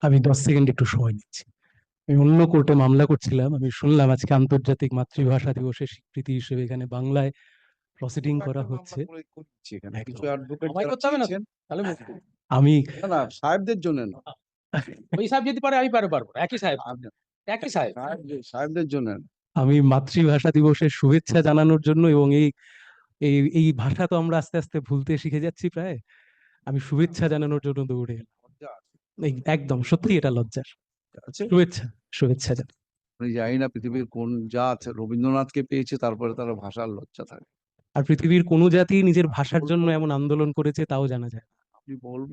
আমি দশ সেকেন্ড একটু সময় নিচ্ছি। আমি অন্য কোর্টে মামলা করছিলাম আমি শুনলাম আজকে আন্তর্জাতিক মাতৃভাষা দিবসের স্বীকৃতি হিসেবে এখানে বাংলায় প্রসিডিং করা হচ্ছে? তাহলে মুশকিল। আমি না সাহেবদের জন্য না। ওই সাহেব যদি পারে আমি পারব পারব একই সাহেব। একই সাহেব। সাহেবদের- জন্য আমি মাতৃভাষা দিবসের শুভেচ্ছা জানানোর জন্য এবং এই এই এই ভাষা তো আমরা আস্তে আস্তে ভুলতে শিখে যাচ্ছি প্রায়। আমি শুভেচ্ছা জানানোর জন্য দৌড়ে এলাম। একদম সত্যি এটা লজ্জার। শুভেচ্ছা শুভেচ্ছা আমি জানি না পৃথিবীর কোন জাত রবীন্দ্রনাথকে পেয়েছে তারপরে তারা ভাষার লজ্জা থাকে। আর পৃথিবীর কোনো জাতি নিজের ভাষার জন্য এমন আন্দোলন করেছে তাও জানা যায় না। আমি বলব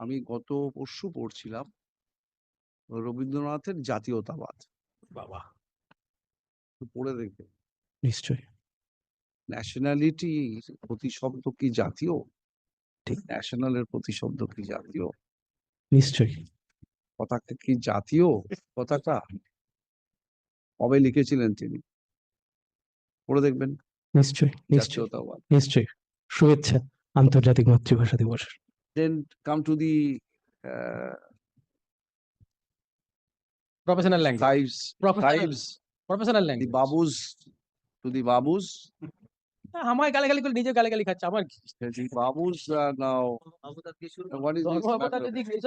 আমি গত পরশু পড়ছিলাম রবীন্দ্রনাথের জাতীয়তাবাদ। বাবা। পড়ে দেখবে। নিশ্চয়ই। ন্যাশনালিটি প্রতিশব্দ কি জাতীয়? ঠিক। ন্যাশনালের প্রতিশব্দ কি জাতীয়? নিশ্চয়ই। পতাকা কি জাতীয়? পতাকা কবে লিখেছিলেন তিনি? পড়ে দেখবেন। নিশ্চয়ই নিশ্চয়ই নিশ্চয়ই। শুভেচ্ছা আন্তর্জাতিক মাতৃভাষা then come to the uh, professional language tribes Professional- tribes. Professional the language babus to the babus আমায় গালাগালি করে নিজে গালাগালি খাচ্ছে আমার কি? The are now what is this